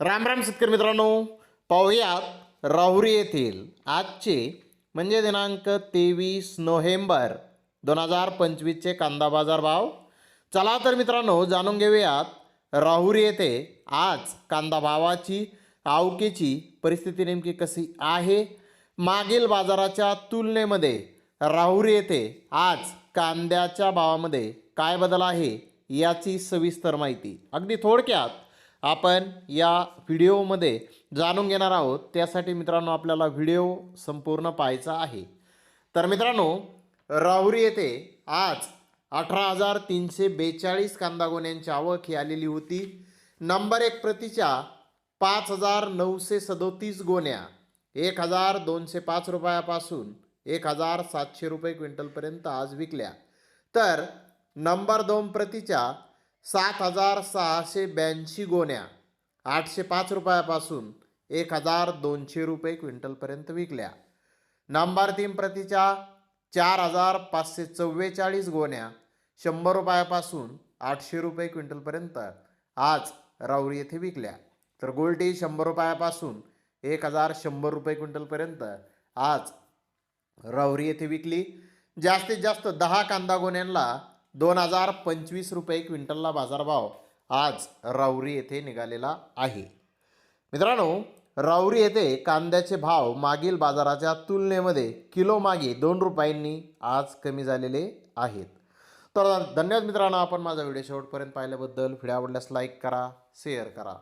राम राम शेतकरी मित्रांनो पाहूयात राहुरी येथील आजचे म्हणजे दिनांक तेवीस नोव्हेंबर दोन हजार पंचवीसचे कांदा बाजार भाव. चला तर मित्रांनो जाणून घेऊयात राहुरी येथे आज कांदा भावाची आवकेची परिस्थिती नेमकी कशी आहे? मागील बाजाराच्या तुलनेमध्ये राहुरी येथे आज कांद्याच्या भावामध्ये काय बदल आहे याची सविस्तर माहिती. अगदी थोडक्यात आपण या व्हिडिओमध्ये जाणून घेणार आहोत. त्यासाठी मित्रांनो आपल्याला व्हिडिओ संपूर्ण पाहायचा आहे. तर मित्रांनो राहुरी येथे आज अठरा हजार तीनशे बेचाळीस कांदागोण्यांची आवक ही आलेली होती. नंबर एक प्रतीच्या पाच हजार नऊशे सदोतीस गोण्या एक हजार दोनशे पाच रुपयापासून एक हजार सातशे रुपये क्विंटलपर्यंत आज विकल्या. तर नंबर दोन प्रतीच्या सात हजार सहाशे ब्याऐंशी गोण्या. आठशे पाच रुपयापासून एक हजार दोनशे रुपये क्विंटलपर्यंत विकल्या. नंबर तीन प्रतीच्या चार हजार पाचशे चव्वेचाळीस गोण्या शंभर रुपयापासून आठशे रुपये क्विंटलपर्यंत आज राऊरी येथे विकल्या. तर गोल्टी शंभर रुपयापासून एक हजार शंभर रुपये क्विंटलपर्यंत आज राऊरी येथे विकली. जास्तीत जास्त दहा कांदा गोण्यांना दोन हजार पंचवीस रुपये क्विंटलला बाजारभाव आज राऊरी येथे निघालेला आहे. मित्रांनो राऊरी येथे कांद्याचे भाव मागील बाजाराच्या तुलनेमध्ये किलो मागे दोन रुपयांनी आज कमी झालेले आहेत. तर धन्यवाद मित्रांनो आपण माझा व्हिडिओ शेवटपर्यंत पाहिल्याबद्दल. व्हिडिओ आवडल्यास लाईक करा शेअर करा.